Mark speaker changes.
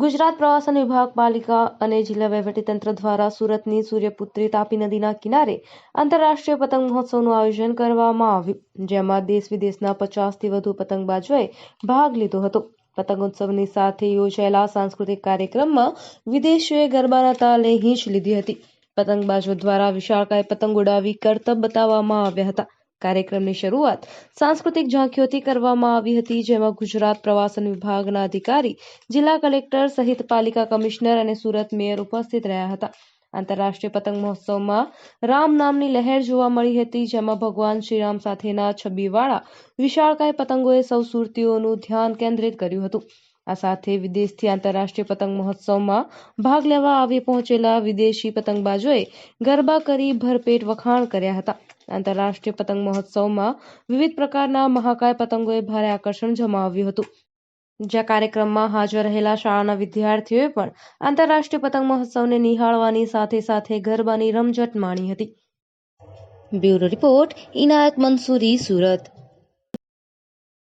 Speaker 1: ગુજરાત પ્રવાસન વિભાગ પાલિકા અને જિલ્લા વહીવટીતંત્ર દ્વારા સુરતની સૂર્યપુત્રી તાપી નદીના કિનારે આંતરરાષ્ટ્રીય પતંગ મહોત્સવનું આયોજન કરવામાં આવ્યું, જેમાં દેશ વિદેશના પચાસથી વધુ પતંગબાજોએ ભાગ લીધો હતો. પતંગોત્સવની સાથે યોજાયેલા સાંસ્કૃતિક કાર્યક્રમમાં વિદેશીઓએ ગરબાના તાલે હીંચ લીધી હતી. પતંગબાજો દ્વારા વિશાળકાય પતંગ ઉડાવી કરતબ બતાવવામાં આવ્યા હતા. કાર્યક્રમની શરૂઆત સાંસ્કૃતિક ઝાંખીઓથી કરવામાં આવી હતી, જેમાં ગુજરાત પ્રવાસન વિભાગના અધિકારી, જિલ્લા કલેક્ટર સહિત પાલિકા કમિશનર અને સુરત મેયર ઉપસ્થિત રહ્યા હતા. આંતરરાષ્ટ્રીય પતંગ મહોત્સવમાં રામ નામની લહેર જોવા મળી હતી, જેમાં ભગવાન શ્રીરામ સાથેના છબીવાળા વિશાળકાય પતંગોએ સૌ સુરતીઓનું ધ્યાન કેન્દ્રિત કર્યું હતું. આ સાથે વિદેશથી આંતરરાષ્ટ્રીય પતંગ મહોત્સવમાં ભાગ લેવા આવી પહોંચેલા વિદેશી પતંગબાજોએ ગરબા કરી ભરપેટ વખાણ કર્યા હતા. આંતરરાષ્ટ્રીય પતંગ મહોત્સવમાં વિવિધ પ્રકારના મહાકાય પતંગોએ ભારે આકર્ષણ જમાવ્યું હતું. જ્યાં કાર્યક્રમમાં હાજર રહેલા શાળાના વિદ્યાર્થીઓએ પણ આંતરરાષ્ટ્રીય પતંગ મહોત્સવને નિહાળવાની સાથે સાથે ગરબાની રમઝટ માણી હતી. Bureau report Inayat Mansuri, Surat.